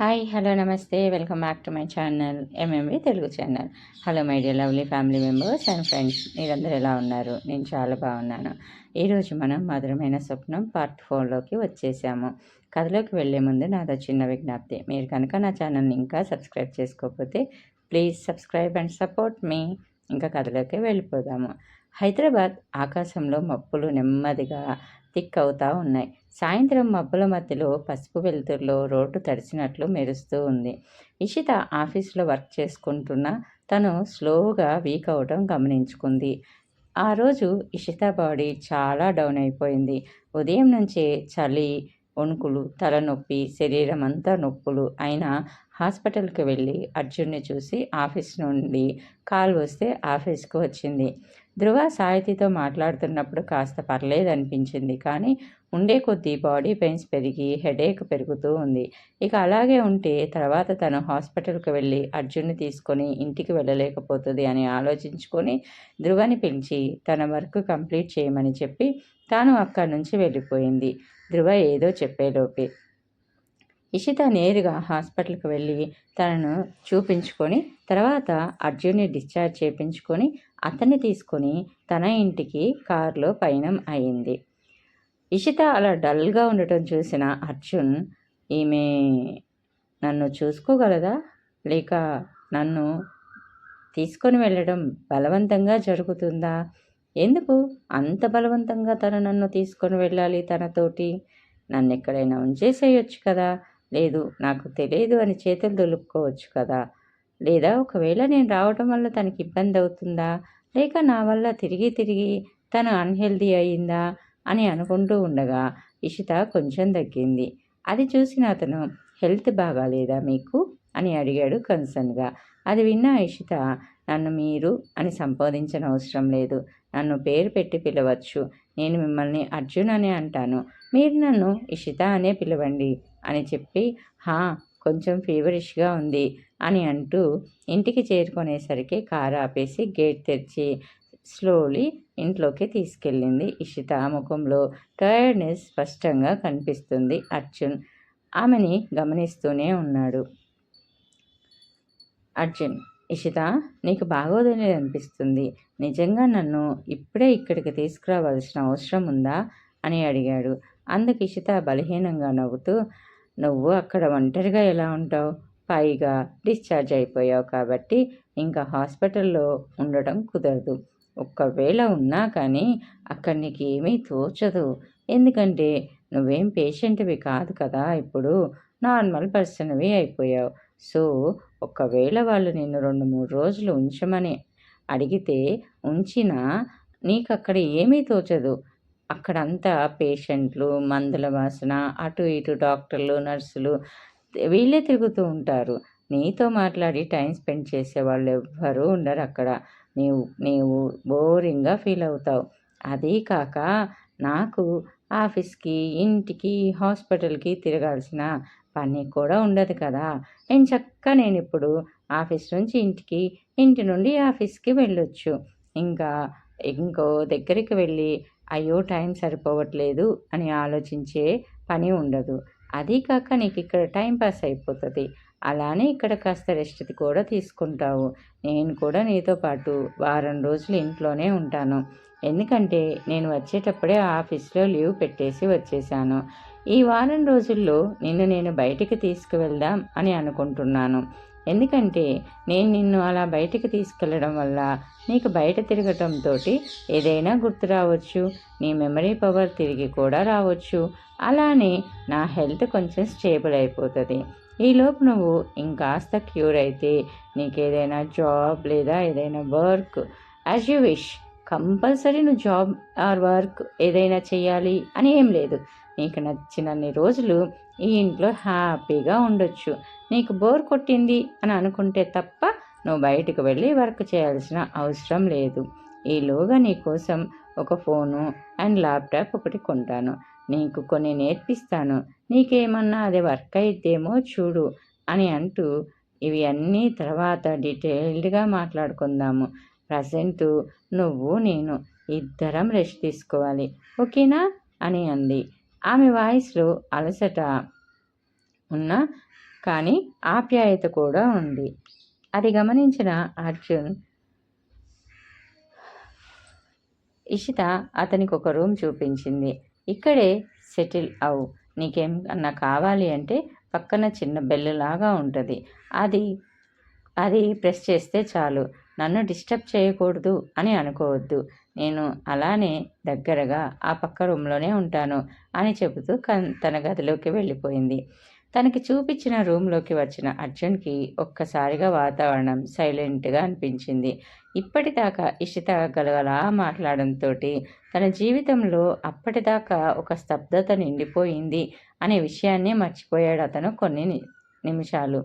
Hi hello నమస్తే. Welcome back to my channel MMV Telugu channel. Hello my dear lovely family members and friends. మీరందరూ ఎలా ఉన్నారు? నేను చాలా బాగున్నాను. ఈరోజు మనం మధురమైన స్వప్నం పార్ట్ ఫోర్లోకి వచ్చేసాము. కథలోకి వెళ్ళే ముందు నాదో చిన్న విజ్ఞప్తి. మీరు కనుక నా ఛానల్ని ఇంకా సబ్స్క్రైబ్ చేసుకోకపోతే please subscribe and support me. ఇంకా కథలోకి వెళ్ళిపోదాము. హైదరాబాద్ ఆకాశంలో మప్పులు నెమ్మదిగా థిక్ అవుతూ ఉన్నాయి. సాయంత్రం మబ్బుల మధ్యలో పసుపు వెలుతురులో రోడ్డు తడిచినట్లు మెరుస్తూ ఉంది. ఇషిత ఆఫీస్లో వర్క్ చేసుకుంటున్న తను స్లోగా వీక్ అవడం గమనించుకుంది. ఆ రోజు ఇషిత బాడీ చాలా డౌన్ అయిపోయింది. ఉదయం నుంచే చలి వణుకులు తలనొప్పి శరీరం అంతా నొప్పులు అయినా హాస్పిటల్కి వెళ్ళి అర్జున్ని చూసి ఆఫీస్ నుండి కాల్ వస్తే ఆఫీస్కి వచ్చింది. ధృవ సాయితీతో మాట్లాడుతున్నప్పుడు కాస్త పర్లేదనిపించింది కానీ ఉండే కొద్దీ బాడీ పెయిన్స్ పెరిగి హెడేక్ పెరుగుతూ ఉంది. ఇక అలాగే ఉంటే తర్వాత తను హాస్పిటల్కి వెళ్ళి అర్జున్ని తీసుకొని ఇంటికి వెళ్ళలేకపోతుంది అని ఆలోచించుకొని ధృవని పిలిచి తన వర్క్ కంప్లీట్ చేయమని చెప్పి తాను అక్కడి నుంచి వెళ్ళిపోయింది. ధృవ ఏదో చెప్పేలోపే. ఇషిత నేరుగా హాస్పిటల్కి వెళ్ళి తనను చూపించుకొని తర్వాత అర్జున్ని డిశ్చార్జ్ చేయించుకొని అతన్ని తీసుకొని తన ఇంటికి కారులో పయనం అయింది. ఇషిత అలా డల్గా ఉండటం చూసిన అర్జున్ ఈమె నన్ను చూసుకోగలదా? లేక నన్ను తీసుకొని వెళ్ళడం బలవంతంగా జరుగుతుందా? ఎందుకు? అంత బలవంతంగా తను నన్ను తీసుకొని వెళ్ళాలి తనతోటి. నన్ను ఎక్కడైనా ఉంచేసేయొచ్చు కదా. లేదు నాకు తెలియదు అని చేతులు దొలుపుకోవచ్చు కదా. లేదా ఒకవేళ నేను రావటం వల్ల తనకి ఇబ్బంది అవుతుందా? లేక నా వల్ల తిరిగి తిరిగి తను అన్హెల్దీ అయిందా? అని అనుకుంటూ ఉండగా ఇషిత కొంచెం తగ్గింది. అది చూసిన అతను హెల్త్ బాగాలేదా మీకు? అని అడిగాడు కన్సర్న్గా అది విన్న ఇషిత నన్ను మీరు అని సంబోధించిన అవసరం లేదు. నన్ను పేరు పెట్టి పిలవచ్చు. నేను మిమ్మల్ని అర్జున్ అని అంటాను. మీరు నన్ను ఇషిత అనే పిలవండి అని చెప్పి హా కొంచెం ఫీవరిష్గా ఉంది అని అంటూ ఇంటికి చేరుకునేసరికి కారు ఆపేసి గేట్ తెరిచి స్లోలీ ఇంట్లోకి తీసుకెళ్ళింది ఇషిత ముఖంలో టైర్డ్నెస్ స్పష్టంగా కనిపిస్తుంది అర్జున్. ఆమెని గమనిస్తూనే ఉన్నాడు. అర్జున్ ఇషిత నీకు బాగోదని అనిపిస్తుంది. నిజంగా నన్ను ఇప్పుడే ఇక్కడికి తీసుకురావాల్సిన అవసరం ఉందా? అని అడిగాడు. అందుకు ఇషిత బలహీనంగా నవ్వుతూ నువ్వు అక్కడ ఒంటరిగా ఎలా ఉంటావు? పైగా డిశ్చార్జ్ అయిపోయావు కాబట్టి ఇంకా హాస్పిటల్లో ఉండడం కుదరదు. ఒక్కవేళ ఉన్నా కానీ అక్కడ నీకు ఏమీ తోచదు. ఎందుకంటే నువ్వేం పేషెంట్వి కాదు కదా ఇప్పుడు నార్మల్ పర్సన్వి అయిపోయావు. సో ఒకవేళ వాళ్ళు నిన్ను రెండు మూడు రోజులు ఉంచమని అడిగితే ఉంచినా నీకు అక్కడ ఏమీ తోచదు. అక్కడంతా పేషెంట్లు మందుల వాసన అటు ఇటు డాక్టర్లు నర్సులు వీళ్ళే తిరుగుతూ ఉంటారు. నీతో మాట్లాడి టైం స్పెండ్ చేసే వాళ్ళు ఎవ్వరూ ఉండరు అక్కడ. నీవు నీవు బోరింగ్గా ఫీల్ అవుతావు. అదీ కాక నాకు ఆఫీస్కి ఇంటికి హాస్పిటల్కి తిరగాల్సిన పని కూడా ఉండదు కదా. నేను చక్క నేను ఇప్పుడు ఆఫీస్ నుంచి ఇంటికి ఇంటి నుండి ఆఫీస్కి వెళ్ళొచ్చు. ఇంకా ఇంకో దగ్గరికి వెళ్ళి అయ్యో టైం సరిపోవట్లేదు అని ఆలోచించే పని ఉండదు. అది కాక నీకు ఇక్కడ టైం పాస్ అయిపోతుంది. అలానే ఇక్కడ కాస్త రెస్ట్ కూడా తీసుకుంటావు. నేను కూడా నీతో పాటు వారం రోజులు ఇంట్లోనే ఉంటాను. ఎందుకంటే నేను వచ్చేటప్పుడే ఆఫీస్లో లీవ్ పెట్టేసి వచ్చేసాను. ఈ వారం రోజుల్లో నిన్ను నేను బయటికి తీసుకువెళ్దాం అని అనుకుంటున్నాను. ఎందుకంటే నేను నిన్ను అలా బయటికి తీసుకెళ్ళడం వల్ల నీకు బయట తిరగటంతో ఏదైనా గుర్తు రావచ్చు. నీ మెమరీ పవర్ తిరిగి కూడా రావచ్చు. అలానే నా హెల్త్ కొంచెం స్టేబుల్ అయిపోతుంది. ఈలోపు నువ్వు ఇంకాస్త క్యూర్ అయితే నీకు ఏదైనా జాబ్ లేదా ఏదైనా work as you wish compulsory నువ్వు జాబ్ ఆర్ వర్క్ ఏదైనా చేయాలి అని ఏం లేదు. నీకు నచ్చినన్ని రోజులు ఈ ఇంట్లో హ్యాపీగా ఉండొచ్చు. నీకు బోర్ కొట్టింది అని అనుకుంటే తప్ప నువ్వు బయటకు వెళ్ళి వర్క్ చేయాల్సిన అవసరం లేదు. ఈలోగా నీకోసం ఒక ఫోను అండ్ ల్యాప్టాప్ ఒకటి కొంటాను. నీకు కొన్ని నేర్పిస్తాను. నీకేమన్నా అది వర్క్ అయిద్దేమో చూడు అని అంటూ ఇవి అన్నీ తర్వాత డీటెయిల్డ్గా మాట్లాడుకుందాము. ప్రజెంట్ నువ్వు నేను ఇద్దరం రెస్ట్ తీసుకోవాలి. ఓకేనా? అని అంది. ఆమె వాయిస్లో అలసట ఉన్న కానీ ఆప్యాయత కూడా ఉంది. అది గమనించిన అర్జున్ ఇషిత అతనికి ఒక రూమ్ చూపించింది. ఇక్కడే సెటిల్ అవు. నీకేం అన్నా కావాలి అంటే పక్కన చిన్న బెల్లులాగా లాగా ఉంటుంది. అది అది ప్రెస్ చేస్తే చాలు. నన్ను డిస్టర్బ్ చేయకూడదు అని అనుకోవద్దు. నేను అలానే దగ్గరగా ఆ పక్క రూమ్లోనే ఉంటాను అని చెబుతూ తన గదిలోకి వెళ్ళిపోయింది. తనకి చూపించిన రూమ్లోకి వచ్చిన అర్జున్కి ఒక్కసారిగా వాతావరణం సైలెంట్గా అనిపించింది. ఇప్పటిదాకా ఇషిత గలగలా మాట్లాడంతో తన జీవితంలో అప్పటిదాకా ఒక స్తబ్దత నిండిపోయింది అనే విషయాన్ని మర్చిపోయాడు అతను కొన్ని నిమిషాలు.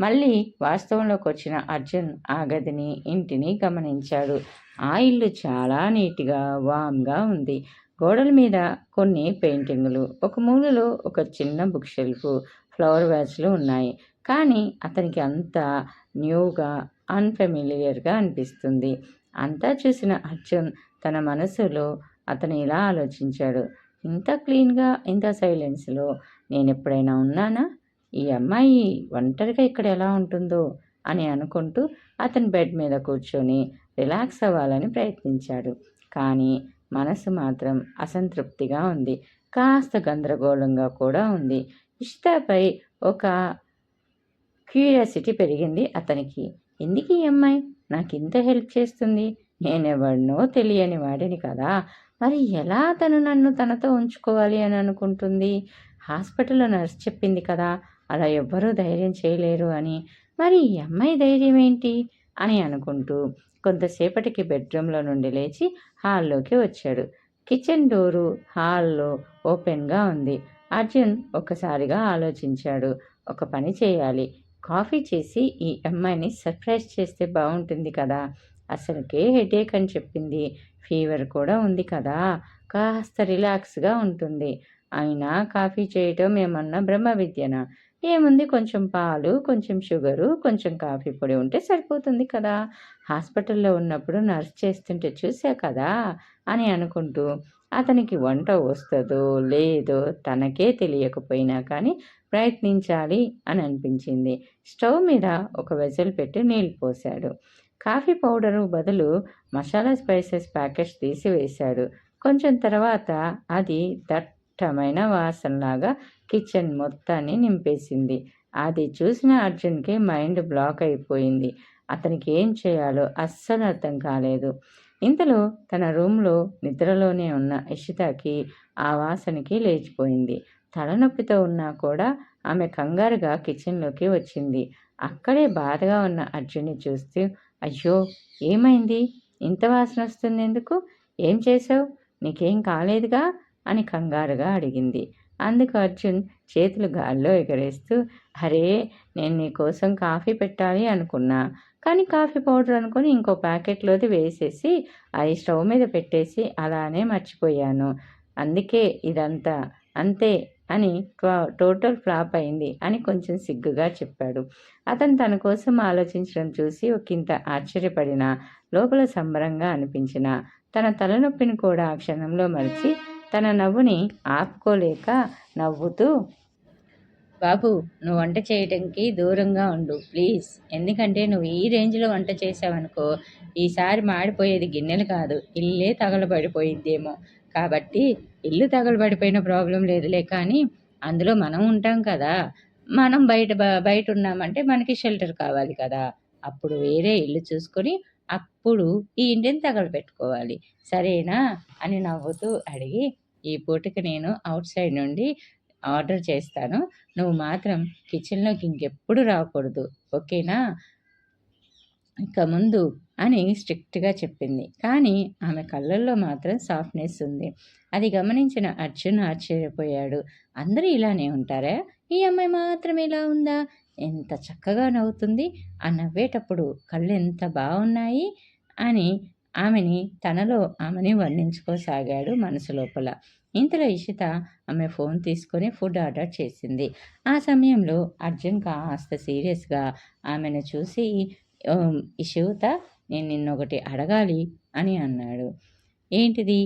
మళ్ళీ వాస్తవంలోకి వచ్చిన అర్జున్ ఆ గదిని ఇంటిని గమనించాడు. ఆ ఇల్లు చాలా నీట్గా వామ్గా ఉంది. గోడల మీద కొన్ని పెయింటింగులు ఒక మూలలో ఒక చిన్న బుక్ షెల్ఫ్ ఫ్లవర్ వ్యాచ్లు ఉన్నాయి. కానీ అతనికి అంతా న్యూగా అన్ఫెమిలియర్గా అనిపిస్తుంది. అంతా చూసిన అర్జున్ తన మనసులో అతను ఇలా ఆలోచించాడు. ఇంత క్లీన్గా ఇంత సైలెన్స్లో నేను ఎప్పుడైనా ఉన్నానా? ఈ అమ్మాయి ఒంటరిగా ఇక్కడ ఎలా ఉంటుందో? అని అనుకుంటూ అతని బెడ్ మీద కూర్చొని రిలాక్స్ అవ్వాలని ప్రయత్నించాడు. కానీ మనసు మాత్రం అసంతృప్తిగా ఉంది. కాస్త గందరగోళంగా కూడా ఉంది. ఇష్టాపై ఒక క్యూరియాసిటీ పెరిగింది అతనికి. ఎందుకు ఈ అమ్మాయి? నాకు ఇంత హెల్ప్ చేస్తుంది. నేనెవడినో తెలియని వాడిని కదా. మరి ఎలా తను నన్ను తనతో ఉంచుకోవాలి అని అనుకుంటుంది? హాస్పిటల్లో నర్స్ చెప్పింది కదా. అలా ఎవ్వరూ ధైర్యం చేయలేరు అని. మరి ఈ అమ్మాయి ధైర్యం ఏంటి? అని అనుకుంటూ కొంతసేపటికి బెడ్రూమ్లో నుండి లేచి హాల్లోకి వచ్చాడు. కిచెన్ డోరు హాల్లో ఓపెన్గా ఉంది. అర్జున్ ఒక్కసారిగా ఆలోచించాడు. ఒక పని చేయాలి. కాఫీ చేసి ఈ అమ్మాయిని సర్ప్రైజ్ చేస్తే బాగుంటుంది కదా. అసలుకే హెడేక్ అని చెప్పింది. ఫీవర్ కూడా ఉంది కదా. కాస్త రిలాక్స్గా ఉంటుంది. అయినా కాఫీ చేయటం ఏమన్నా బ్రహ్మ విద్యనా ఏముంది? కొంచెం పాలు కొంచెం షుగరు కొంచెం కాఫీ పొడి ఉంటే సరిపోతుంది కదా. హాస్పిటల్లో ఉన్నప్పుడు నర్స్ చేస్తుంటే చూసా కదా అని అనుకుంటూ అతనికి వంట వస్తుందో లేదో తనకే తెలియకపోయినా కానీ ప్రయత్నించాలి అని అనిపించింది. స్టవ్ మీద ఒక వెజల్ పెట్టి నీళ్ళు పోశాడు. కాఫీ పౌడరు బదులు మసాలా స్పైసెస్ ప్యాకెట్స్ తీసి వేశాడు కొంచెం తర్వాత అది దట్టమైన వాసనలాగా కిచెన్ మొత్తాన్ని నింపేసింది. అది చూసిన అర్జున్కి మైండ్ బ్లాక్ అయిపోయింది. అతనికి ఏం చేయాలో అస్సలు అర్థం కాలేదు. ఇంతలో తన రూమ్లో నిద్రలోనే ఉన్న ఇషితాకి ఆ వాసనకి లేచిపోయింది. తలనొప్పితో ఉన్నా కూడా ఆమె కంగారుగా కిచెన్లోకి వచ్చింది. అక్కడే బాధగా ఉన్న అర్జున్ని చూస్తూ అయ్యో ఏమైంది? ఇంత వాసన వస్తుంది ఎందుకు ఏం చేసావు? నీకేం కాలేదుగా? అని కంగారుగా అడిగింది. అందుకు అర్జున్ చేతులు గాల్లో ఎగరేస్తూ అరే నేను నీకోసం కాఫీ పెట్టాలి అనుకున్నా. కానీ కాఫీ పౌడర్ అనుకొని ఇంకో ప్యాకెట్లోది వేసేసి అది స్టవ్ మీద పెట్టేసి అలానే మర్చిపోయాను. అందుకే ఇదంతా అంతే అని టోటల్ ఫ్లాప్ అయింది అని కొంచెం సిగ్గుగా చెప్పాడు. అతను తన కోసం ఆలోచించడం చూసి ఒకంత ఆశ్చర్యపడిన లోపల సంబరంగా అనిపించిన తన తలనొప్పిని కూడా ఆ క్షణంలో మరిచి తన నవ్వుని ఆపుకోలేక నవ్వుతూ బాబు నువ్వు వంట చేయడానికి దూరంగా ఉండు ప్లీజ్. ఎందుకంటే నువ్వు ఈ రేంజ్లో వంట చేసావనుకో ఈసారి మాడిపోయేది గిన్నెలు కాదు ఇల్లే తగలబడిపోయిద్దేమో. కాబట్టి ఇల్లు తగలబడిపోయిన ప్రాబ్లం లేదులే కానీ అందులో మనం ఉంటాం కదా. మనం బయట బయట ఉన్నామంటే మనకి షెల్టర్ కావాలి కదా. అప్పుడు వేరే ఇల్లు చూసుకొని అప్పుడు ఈ ఇంటిని తగలబెట్టుకోవాలి. సరేనా? అని నవ్వుతూ అడిగి ఈ పూటకి నేను అవుట్ సైడ్ నుండి ఆర్డర్ చేస్తాను. నువ్వు మాత్రం కిచెన్లోకి ఇంకెప్పుడు రాకూడదు. ఓకేనా? ఇక ముందు అని స్ట్రిక్ట్గా చెప్పింది. కానీ ఆమె కళ్ళల్లో మాత్రం సాఫ్ట్నెస్ ఉంది. అది గమనించిన అర్జున్ ఆశ్చర్యపోయాడు. అందరూ ఇలానే ఉంటారా? ఈ అమ్మాయి మాత్రం ఇలా ఉందా? ఎంత చక్కగా నవ్వుతుంది ఆ నవ్వేటప్పుడు కళ్ళు ఎంత బాగున్నాయి అని ఆమెని తనలో ఆమెని వర్ణించుకోసాగాడు మనసు లోపల. ఇంతలో ఇషిత ఆమె ఫోన్ తీసుకొని ఫుడ్ ఆర్డర్ చేసింది. ఆ సమయంలో అర్జున్ కాస్త సీరియస్గా ఆమెను చూసి ఇషిత నేను నిన్నొకటి అడగాలి అని అన్నాడు. ఏంటిది?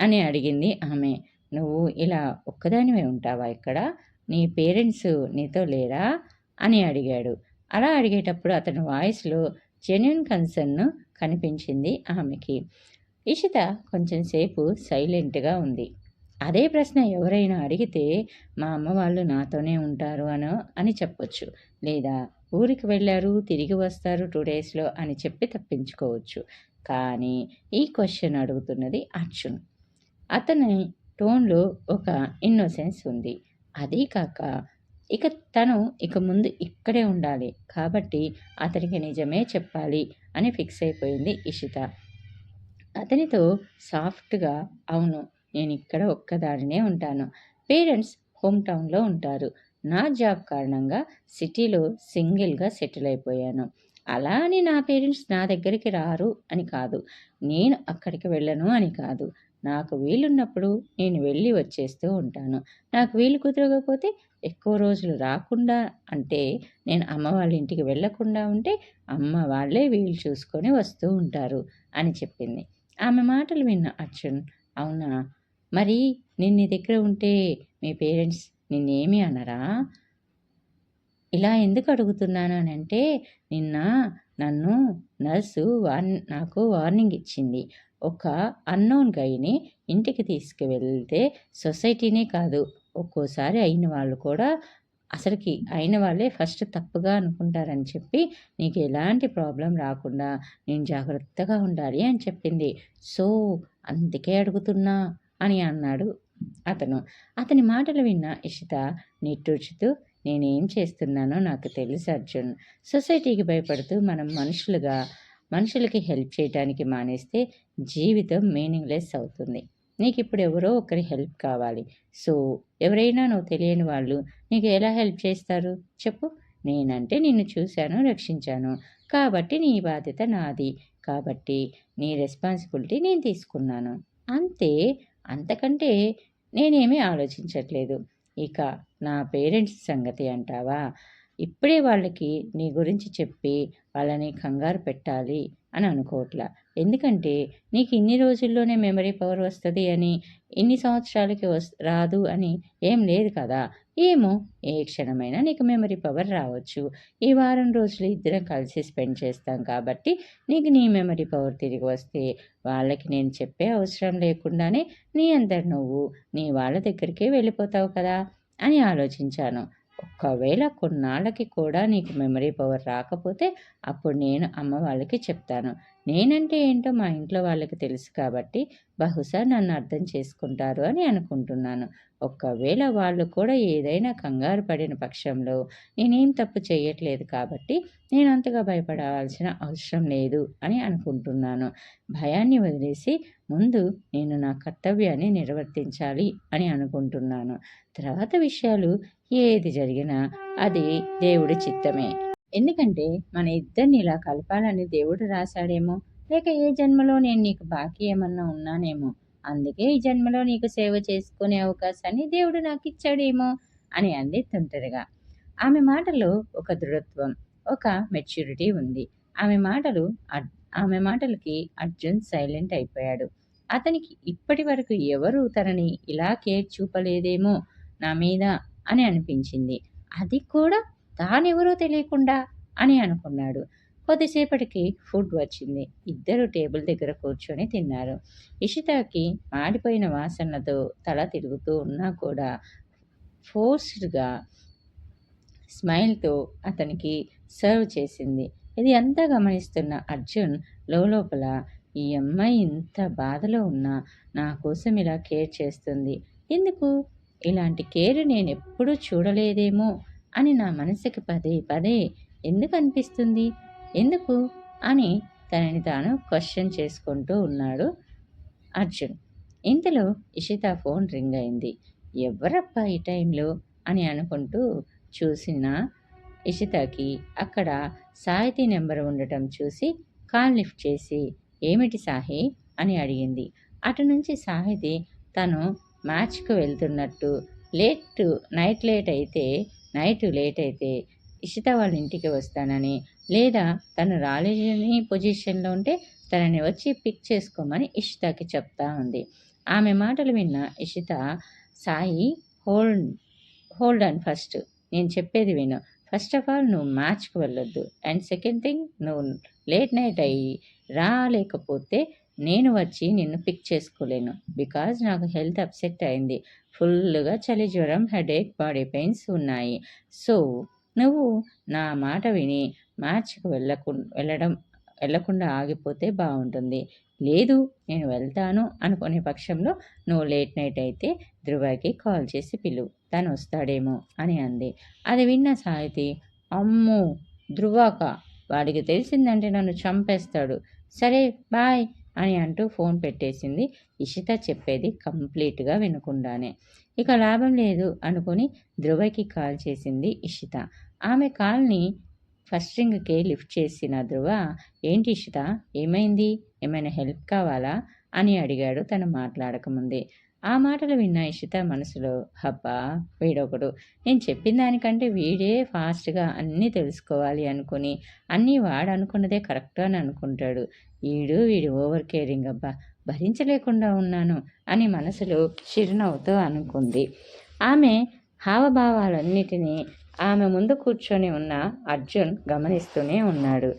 అని అడిగింది ఆమె. నువ్వు ఇలా ఒక్కదానివే ఉంటావా ఇక్కడ? నీ పేరెంట్స్ నీతో లేరా? అని అడిగాడు. అలా అడిగేటప్పుడు అతని వాయిస్లో జెన్యున్ కన్సర్న్ కనిపించింది ఆమెకి. ఇషిత కొంచెం సేపు సైలెంట్గా ఉంది. అదే ప్రశ్న ఎవరైనా అడిగితే మా అమ్మ వాళ్ళు నాతోనే ఉంటారు అనో అని చెప్పొచ్చు. లేదా ఊరికి వెళ్ళారు తిరిగి వస్తారు టూ డేస్లో అని చెప్పి తప్పించుకోవచ్చు. కానీ ఈ క్వశ్చన్ అడుగుతున్నది అర్జున్. అతని టోన్లో ఒక ఇన్నోసెన్స్ ఉంది. అదీ కాక ఇక తను ఇక ముందు ఇక్కడే ఉండాలి. కాబట్టి అతనికి నిజమే చెప్పాలి అని ఫిక్స్ అయిపోయింది ఇషిత. అతనితో సాఫ్ట్గా అవును నేను ఇక్కడ ఒక్కదానినే ఉంటాను. పేరెంట్స్ హోమ్ టౌన్లో ఉంటారు. నా జాబ్ కారణంగా సిటీలో సింగిల్గా సెటిల్ అయిపోయాను. అలా అని నా పేరెంట్స్ నా దగ్గరికి రారు అని కాదు. నేను అక్కడికి వెళ్ళను అని కాదు. నాకు వీలున్నప్పుడు నేను వెళ్ళి వచ్చేస్తూ ఉంటాను. నాకు వీలు కుదరకపోతే ఎక్కువ రోజులు రాకుండా అంటే నేను అమ్మ వాళ్ళ ఇంటికి వెళ్ళకుండా ఉంటే అమ్మ వాళ్ళే వీలు చూసుకొని వస్తూ ఉంటారు అని చెప్పింది. ఆమె మాటలు విన్న అర్జున్ అవునా? మరి నేను నీ దగ్గర ఉంటే మీ పేరెంట్స్ నిన్నేమి అనరా? ఇలా ఎందుకు అడుగుతున్నాను అని అంటే నిన్న నన్ను నర్సు వార్ నాకు వార్నింగ్ ఇచ్చింది. ఒక అన్నోన్ గైని ఇంటికి తీసుకువెళ్తే సొసైటీనే కాదు ఒక్కోసారి అయిన వాళ్ళు కూడా అసలుకి అయిన వాళ్ళే ఫస్ట్ తప్పుగా అనుకుంటారని చెప్పి నీకు ఎలాంటి ప్రాబ్లం రాకుండా నేను జాగ్రత్తగా ఉండాలి అని చెప్పింది. సో అందుకే అడుగుతున్నా అని అన్నాడు అతను. అతని మాటలు విన్న ఇషిత నిట్టూర్చుతూ నేనేం చేస్తున్నానో నాకు తెలుసు అర్జున్. సొసైటీకి భయపడుతూ మనం మనుషులుగా మనుషులకి హెల్ప్ చేయడానికి మానేస్తే జీవితం మీనింగ్లెస్ అవుతుంది. నీకు ఇప్పుడు ఎవరో ఒకరి హెల్ప్ కావాలి. సో ఎవరైనా నువ్వు తెలియని వాళ్ళు నీకు ఎలా హెల్ప్ చేస్తారు? చెప్పు. నేనంటే నిన్ను చూశాను రక్షించాను. కాబట్టి నీ బాధ్యత నాది. కాబట్టి నీ రెస్పాన్సిబిలిటీ నేను తీసుకున్నాను. అంతే. అంతకంటే నేనేమీ ఆలోచించట్లేదు. ఇక నా పేరెంట్స్ సంగతి అంటావా? ఇప్పుడే వాళ్ళకి నీ గురించి చెప్పి వాళ్ళని కంగారు పెట్టాలి అని అనుకోవట్లా. ఎందుకంటే నీకు ఇన్ని రోజుల్లోనే మెమరీ పవర్ వస్తుంది అని ఇన్ని సంవత్సరాలకి వస్ రాదు అని ఏం లేదు కదా. ఏమో ఏ క్షణమైనా నీకు మెమరీ పవర్ రావచ్చు. ఈ వారం రోజులు ఇద్దరం కలిసి స్పెండ్ చేస్తాం కాబట్టి నీకు నీ మెమరీ పవర్ తిరిగి వస్తే వాళ్ళకి నేను చెప్పే అవసరం లేకుండానే నీ అందరు నువ్వు నీ వాళ్ళ దగ్గరికే వెళ్ళిపోతావు కదా అని ఆలోచించాను. ఒకవేళ కొన్నాళ్ళకి కూడా నీకు మెమరీ పవర్ రాకపోతే అప్పుడు నేను అమ్మ వాళ్ళకి చెప్తాను. నేనంటే ఏంటో మా ఇంట్లో వాళ్ళకి తెలుసు కాబట్టి బహుశా నన్ను అర్థం చేసుకుంటారు అని అనుకుంటున్నాను. ఒకవేళ వాళ్ళు కూడా ఏదైనా కంగారు పడిన పక్షంలో నేనేం తప్పు చేయట్లేదు కాబట్టి నేను అంతగా భయపడవలసిన అవసరం లేదు అని అనుకుంటున్నాను. భయాన్ని వదిలేసి ముందు నేను నా కర్తవ్యాన్ని నిర్వర్తించాలి అని అనుకుంటున్నాను. తర్వాత విషయాలు ఏది జరిగినా అది దేవుడి చిత్తమే. ఎందుకంటే మన ఇద్దరిని ఇలా కలపాలని దేవుడు రాశాడేమో? లేక ఏ జన్మలో నేను నీకు బాకీ ఏమన్నా ఉన్నానేమో? అందుకే ఈ జన్మలో నీకు సేవ చేసుకునే అవకాశాన్ని దేవుడు నాకు ఇచ్చాడేమో అని అంది తుంటరిగా ఆమె మాటలో ఒక దృఢత్వం ఒక మెచ్యూరిటీ ఉంది. ఆమె మాటలు ఆమె మాటలకి అర్జున్ సైలెంట్ అయిపోయాడు. అతనికి ఇప్పటి వరకు ఎవరు తనని ఇలా కేర్ చూపలేదేమో నా మీద అని అనిపించింది. అది కూడా తానెవరో తెలియకుండా అని అనుకున్నాడు. కొద్దిసేపటికి ఫుడ్ వచ్చింది. ఇద్దరు టేబుల్ దగ్గర కూర్చొని తిన్నారు. ఇషితాకి మాడిపోయిన వాసనతో తల తిరుగుతూ ఉన్నా కూడా ఫోర్స్డ్గా స్మైల్తో అతనికి సర్వ్ చేసింది. ఇది అంతా గమనిస్తున్న అర్జున్ లోపల ఈ అమ్మాయి ఇంత బాధలో ఉన్నా నా కోసం ఇలా కేర్ చేస్తుంది. ఎందుకు? ఇలాంటి కేర్ నేను ఎప్పుడూ చూడలేదేమో అని నా మనసుకి పదే పదే ఎందుకు అనిపిస్తుంది? ఎందుకు? అని తనని తాను క్వశ్చన్ చేసుకుంటూ ఉన్నాడు అర్జున్. ఇంతలో ఇషిత ఫోన్ రింగ్ అయింది. ఎవరప్పా ఈ టైంలో? అని అనుకుంటూ చూసిన ఇషితకి అక్కడ సాహితీ నెంబర్ ఉండటం చూసి కాల్ లిఫ్ట్ చేసి ఏమిటి సాహి? అని అడిగింది. అటు నుంచి సాహితి తను మ్యాచ్కు వెళ్తున్నట్టు లేట్ నైట్ లేట్ అయితే నైట్ లేట్ అయితే ఇషిత వాళ్ళ ఇంటికి వస్తానని లేదా తను రాలేని పొజిషన్లో ఉంటే తనని వచ్చి పిక్ చేసుకోమని ఇషితకి చెప్తా ఉంది. ఆమె మాటలు విన్న Ishita Sai hold hold and first. నేను చెప్పేది విను. ఫస్ట్ ఆఫ్ ఆల్ నువ్వు మ్యాచ్కి వెళ్ళొద్దు. అండ్ సెకండ్ థింగ్ నువ్వు లేట్ నైట్ అయ్యి రాలేకపోతే నేను వచ్చి నిన్ను పిక్ చేసుకోలేను. బికాజ్ నాకు హెల్త్ అప్సెట్ అయింది. ఫుల్గా చలి జ్వరం హెడేక్ బాడీ పెయిన్స్ ఉన్నాయి. సో నువ్వు నా మాట విని మ్యాచ్కి వెళ్ళకు వెళ్ళడం వెళ్ళకుండా ఆగిపోతే బాగుంటుంది. లేదు నేను వెళ్తాను అనుకునే పక్షంలో నువ్వు లేట్ నైట్ అయితే ధృవకి కాల్ చేసి పిలు. తను వస్తాడేమో అని అంది. అది విన్న సాహితి అమ్మో! ధృవాక వాడికి తెలిసిందంటే నన్ను చంపేస్తాడు. సరే బాయ్ అని అంటూ ఫోన్ పెట్టేసింది. ఇషిత చెప్పేది కంప్లీట్గా వినకుండానే. ఇక లాభం లేదు అనుకుని ధృవకి కాల్ చేసింది ఇషిత. ఆమె కాల్ని ఫస్ట్ రింగ్కి లిఫ్ట్ చేసిన ధృవ ఏంటి ఇషిత? ఏమైంది? ఏమైనా హెల్ప్ కావాలా? అని అడిగాడు తను మాట్లాడకముందే. ఆ మాటలు విన్న ఇషిత మనసులో హబ్బా వీడొకడు. నేను చెప్పిన దానికంటే వీడే ఫాస్ట్గా అన్నీ తెలుసుకోవాలి అనుకుని అన్నీ వాడు అనుకున్నదే కరెక్ట్ అని అనుకుంటాడు. వీడు వీడు ఓవర్ కేరింగ్ అబ్బా భరించలేకుండా ఉన్నాను అని మనసులో చిరునవ్వుతో అనుకుంది. ఆమె హావభావాలన్నిటినీ ఆమె ముందు కూర్చొని ఉన్న అర్జున్ గమనిస్తూనే ఉన్నాడు.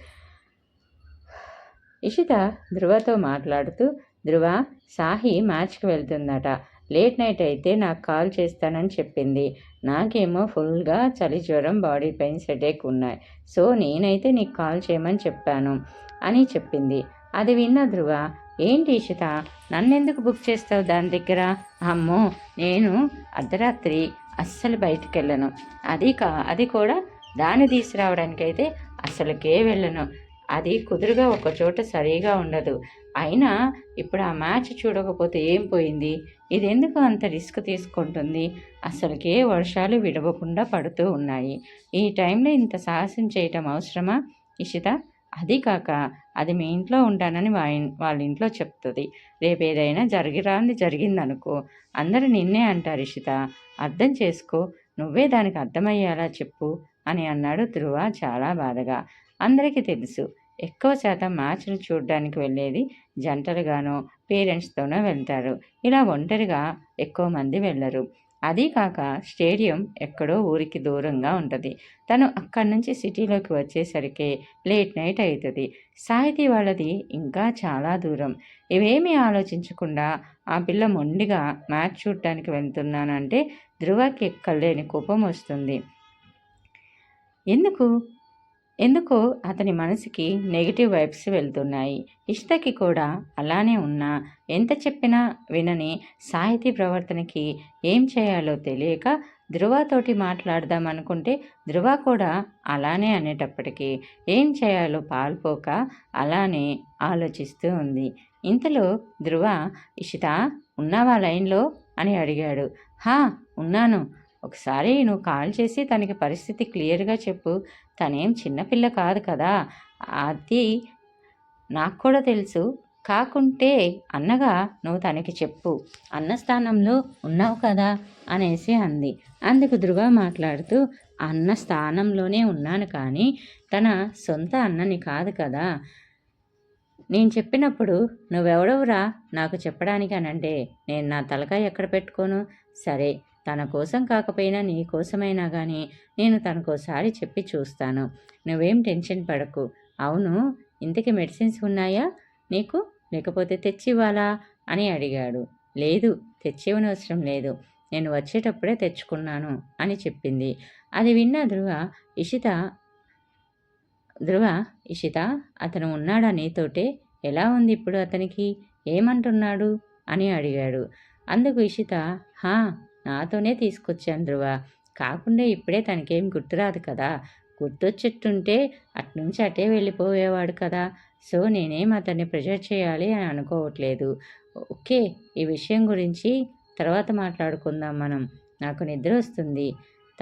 ఇషిత ధృవతో మాట్లాడుతూ ధృవ సాహి మ్యాచ్కి వెళ్తుందట. లేట్ నైట్ అయితే నాకు కాల్ చేస్తానని చెప్పింది. నాకేమో ఫుల్గా చలి జ్వరం బాడీ పెయిన్స్ హెడేక్ ఉన్నాయి. సో నేనైతే నీకు కాల్ చేయమని చెప్పాను అని చెప్పింది. అది విన్న ధృవ ఏంటి ఇషిత? నన్నెందుకు బుక్ చేస్తావు దాని దగ్గర? అమ్మో నేను అర్ధరాత్రి అస్సలు బయటికి వెళ్ళను. అది కా అది కూడా దాన్ని తీసుకురావడానికైతే అసలుకే వెళ్ళను. అది కుదురుగా ఒక చోట సరిగా ఉండదు. అయినా ఇప్పుడు ఆ మ్యాచ్ చూడకపోతే ఏం పోయింది? ఇది ఎందుకు అంత రిస్క్ తీసుకుంటుంది? అసలుకే వర్షాలు విడవకుండా పడుతూ ఉన్నాయి. ఈ టైంలో ఇంత సాహసం చేయటం అవసరమా? ఇషిత అది కాక అది మీ ఇంట్లో ఉంటానని వాళ్ళ ఇంట్లో చెప్తుంది. రేపు ఏదైనా జరిగిరాంది జరిగిందనుకో. అందరూ నిన్నే అంటారు ఇషిత. అర్థం చేసుకో. నువ్వే దానికి అర్థమయ్యేలా చెప్పు అని అన్నాడు ధ్రువ చాలా బాధగా. అందరికీ తెలుసు. ఎక్కువ శాతం మ్యాచ్లు చూడడానికి వెళ్ళేది జంటలుగానో పేరెంట్స్తోనో వెళ్తారు. ఇలా ఒంటరిగా ఎక్కువ మంది వెళ్ళరు. అదీ కాక స్టేడియం ఎక్కడో ఊరికి దూరంగా ఉంటుంది. తను అక్కడి నుంచి సిటీలోకి వచ్చేసరికి లేట్ నైట్ అవుతుంది సాహితీ వాళ్ళది ఇంకా చాలా దూరం. ఇవేమీ ఆలోచించకుండా ఆ పిల్ల మొండిగా మ్యాచ్ చూడటానికి వెళ్తున్నానంటే ధృవకి ఎక్కలేని కోపం వస్తుంది. ఎందుకు? ఎందుకో అతని మనసుకి నెగిటివ్ వైబ్స్ వెళ్తున్నాయి. ఇష్టకి కూడా అలానే ఉన్నా ఎంత చెప్పినా వినని సాహితీ ప్రవర్తనకి ఏం చేయాలో తెలియక ధృవతోటి మాట్లాడదాం అనుకుంటే ధృవ కూడా అలానే అనేటప్పటికీ ఏం చేయాలో పాల్పోక అలానే ఆలోచిస్తూ ఉంది. ఇంతలో ధృవ ఇషిత ఉన్నావా లైన్లో? అని అడిగాడు. హా ఉన్నాను. ఒకసారి నువ్వు కాల్ చేసి తనకి పరిస్థితి క్లియర్గా చెప్పు. తనేం చిన్నపిల్ల కాదు కదా. అది నాకు కూడా తెలుసు. కాకుంటే అన్నగా నువ్వు తనకి చెప్పు. అన్న స్థానంలో ఉన్నావు కదా అనేసి అంది. అందుకు ధృవ మాట్లాడుతూ అన్న స్థానంలోనే ఉన్నాను కానీ తన సొంత అన్నని కాదు కదా. నేను చెప్పినప్పుడు నువ్వెవడవురా నాకు చెప్పడానికి అనంటే నేను నా తలకాయ ఎక్కడ పెట్టుకోను? సరే తన కోసం కాకపోయినా నీ కోసమైనా కానీ నేను తనకోసారి చెప్పి చూస్తాను. నువ్వేం టెన్షన్ పడకు. అవును ఇంతకీ మెడిసిన్స్ ఉన్నాయా? నీకు? లేకపోతే తెచ్చివ్వాలా? అని అడిగాడు. లేదు తెచ్చివ్వనవసరం లేదు. నేను వచ్చేటప్పుడే తెచ్చుకున్నాను అని చెప్పింది. అది విన్న ధృవ ఇషిత ధృవ ఇషిత అతను ఉన్నాడా నీతోటే? ఎలా ఉంది ఇప్పుడు అతనికి? ఏమంటున్నాడు? అని అడిగాడు. అందుకు ఇషిత హా నాతోనే తీసుకొచ్చాను ధ్రువ. కాకుండా ఇప్పుడే తనకేం గుర్తురాదు కదా. గుర్తొచ్చేట్టుంటే అట్నుంచి అటే వెళ్ళిపోయేవాడు కదా. సో నేనేం అతన్ని ప్రెజర్ చేయాలి అని అనుకోవట్లేదు. ఓకే ఈ విషయం గురించి తర్వాత మాట్లాడుకుందాం మనం. నాకు నిద్ర వస్తుంది.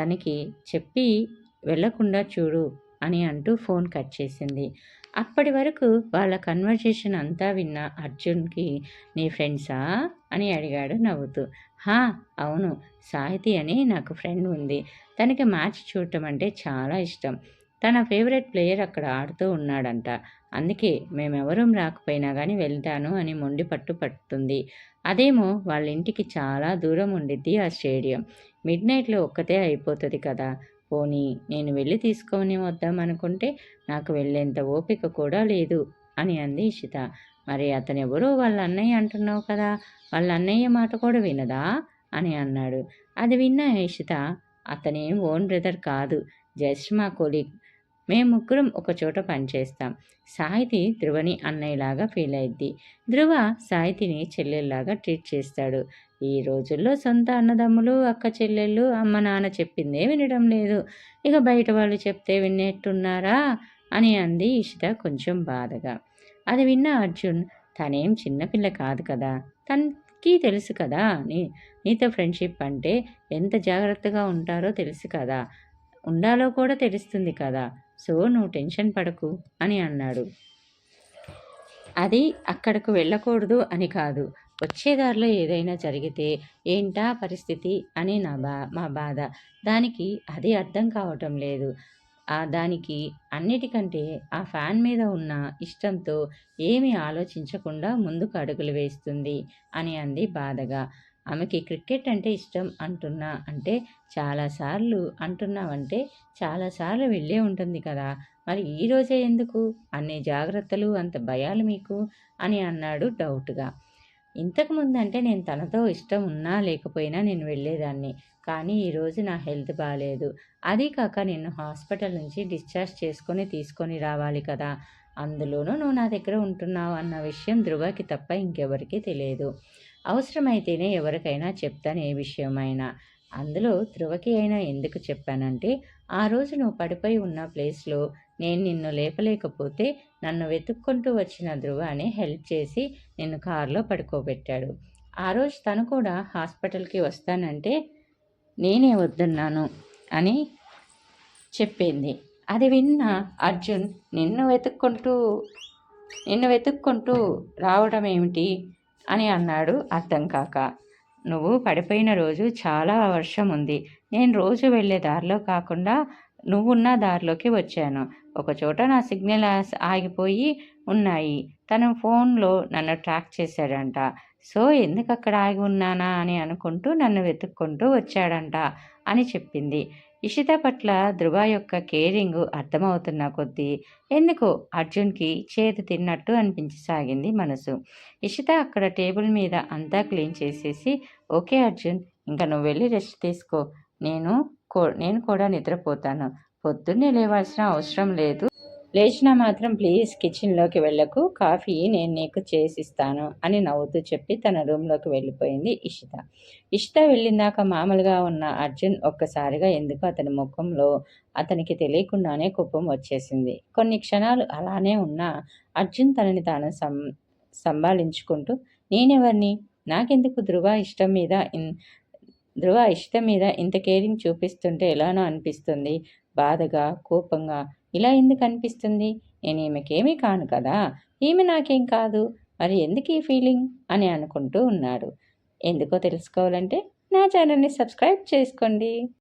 తనకి చెప్పి వెళ్ళకుండా చూడు అని అంటూ ఫోన్ కట్ చేసింది. అప్పటి వరకు వాళ్ళ కన్వర్జేషన్ అంతా విన్న అర్జున్కి నీ ఫ్రెండ్సా? అని అడిగాడు నవ్వుతూ. హా అవును. సాహితి అని నాకు ఫ్రెండ్ ఉంది. తనకి మ్యాచ్ చూడటం అంటే చాలా ఇష్టం. తన ఫేవరెట్ ప్లేయర్ అక్కడ ఆడుతూ ఉన్నాడంట. అందుకే మేమెవరూ రాకపోయినా కానీ వెళ్తాను అని మొండి పట్టు పట్టుతుంది. అదేమో వాళ్ళ ఇంటికి చాలా దూరం ఉండిద్ది ఆ స్టేడియం. మిడ్ నైట్లో ఒక్కతే అయిపోతుంది కదా. పోనీ నేను వెళ్ళి తీసుకొని వద్దాం అనుకుంటే నాకు వెళ్ళేంత ఓపిక కూడా లేదు అని అంది ఇషిత. మరి అతను ఎవరో వాళ్ళ అన్నయ్య అంటున్నావు కదా వాళ్ళ అన్నయ్య మాట కూడా వినదా? అని అన్నాడు. అది విన్న ఇషిత అతనేం ఓన్ బ్రదర్ కాదు జస్ట్ మా కొలీగ్. మేము ముగ్గురం ఒక చోట పనిచేస్తాం సాహితి ధ్రువని అన్నయ్యలాగా ఫీల్ అయింది ధ్రువ సాహితిని చెల్లెల్లాగా ట్రీట్ చేస్తాడు. ఈ రోజుల్లో సొంత అన్నదమ్ములు అక్క చెల్లెళ్ళు అమ్మ నాన్న చెప్పిందే వినడం లేదు. ఇక బయట వాళ్ళు చెప్తే వినేట్టున్నారా? అని అంది ఇషిత కొంచెం బాధగా. అది విన్న అర్జున్ తనేం చిన్నపిల్ల కాదు కదా తనకి తెలుసు కదా నీ నీతో ఫ్రెండ్షిప్ అంటే ఎంత జాగ్రత్తగా ఉంటారో తెలుసు కదా ఉండాలో కూడా తెలుస్తుంది కదా సో నువ్వు టెన్షన్ పడకు అని అన్నాడు. అది అక్కడకు వెళ్ళకూడదు అని కాదు వచ్చేదారిలో ఏదైనా జరిగితే ఏంటా పరిస్థితి అని నా బా మా బాధ. దానికి అది అర్థం కావటం లేదు. ఆ దానికి అన్నిటికంటే ఆ ఫ్యాన్ మీద ఉన్న ఇష్టంతో ఏమీ ఆలోచించకుండా ముందుకు అడుగులు వేస్తుంది అని అంది బాధగా. ఆమెకి క్రికెట్ అంటే ఇష్టం అంటున్నా అంటే చాలాసార్లు అంటున్నావంటే చాలాసార్లు వెళ్ళే ఉంటుంది కదా. మరి ఈరోజే ఎందుకు? అన్ని జాగ్రత్తలు అంత భయాలు మీకు? అని అన్నాడు డౌట్గా. ఇంతకుముందు అంటే నేను తనతో ఇష్టం ఉన్నా లేకపోయినా నేను వెళ్ళేదాన్ని. కానీ ఈరోజు నా హెల్త్ బాగాలేదు అది కాక నిన్ను హాస్పిటల్ నుంచి డిశ్చార్జ్ చేసుకొని తీసుకొని రావాలి కదా. అందులోనూ నువ్వు నా దగ్గర ఉంటున్నావు అన్న విషయం ధృవకి తప్ప ఇంకెవరికీ తెలియదు. అవసరమైతేనే ఎవరికైనా చెప్తాను ఏ విషయమైనా. అందులో ధృవకి అయినా ఎందుకు చెప్పానంటే ఆ రోజు నువ్వు పడిపోయి ఉన్న ప్లేస్లో నేను నిన్ను లేపలేకపోతే నన్ను వెతుక్కుంటూ వచ్చిన ధృవ అని హెల్ప్ చేసి నిన్ను కారులో పడుకోబెట్టాడు. ఆ రోజు తను కూడా హాస్పిటల్కి వస్తానంటే నేనే వద్దన్నాను అని చెప్పింది. అది విన్న అర్జున్ నిన్ను వెతుక్కుంటూ నిన్ను వెతుక్కుంటూ రావడం ఏమిటి? అని అన్నాడు అర్థం కాక. నువ్వు పడిపోయిన రోజు చాలా వర్షం ఉంది. నేను రోజు వెళ్ళే దారిలో కాకుండా నువ్వున్న దారిలోకి వచ్చాను. ఒకచోట నా సిగ్నల్ ఆగిపోయి ఉన్నాయి. తన ఫోన్లో నన్ను ట్రాక్ చేశాడంట. సో ఎందుకు అక్కడ ఆగి ఉన్నానా అని అనుకుంటూ నన్ను వెతుక్కుంటూ వచ్చాడంట అని చెప్పింది. ఇషిత పట్ల ధృవ యొక్క కేరింగ్ అర్థమవుతున్న కొద్దీ ఎందుకో అర్జున్కి చేతి తిన్నట్టు అనిపించసాగింది మనసు. ఇషిత అక్కడ టేబుల్ మీద అంతా క్లీన్ చేసేసి ఓకే అర్జున్ ఇంకా నువ్వు వెళ్ళి రెస్ట్ తీసుకో. నేను నేను కూడా నిద్రపోతాను. పొద్దున్నే లేవాల్సిన అవసరం లేదు. లేచినా మాత్రం ప్లీజ్ కిచెన్లోకి వెళ్ళకు. కాఫీ నేను నీకు చేసిస్తాను అని నవ్వుతూ చెప్పి తన రూమ్లోకి వెళ్ళిపోయింది ఇషిత. ఇషిత వెళ్ళిందాక మామూలుగా ఉన్న అర్జున్ ఒక్కసారిగా ఎందుకు అతని ముఖంలో అతనికి తెలియకుండానే కుప్పం వచ్చేసింది. కొన్ని క్షణాలు అలానే ఉన్నా అర్జున్ తనని తాను సం సంభాళించుకుంటూ నేనెవరిని? నాకెందుకు ధృవ ఇష్టం మీద ధ్రువ ధృవ ఇష్టం మీద ఇంత కేరింగ్ చూపిస్తుంటే ఎలానో అనిపిస్తుంది. బాధగా కోపంగా ఇలా ఎందుకు అనిపిస్తుంది? నేను ఈమెకేమీ కాను కదా? ఈమె నాకేం కాదు. మరి ఎందుకు ఈ ఫీలింగ్? అని అనుకుంటూ ఉన్నాడు ఎందుకో తెలుసుకోవాలంటే నా ఛానల్ని సబ్స్క్రైబ్ చేసుకోండి.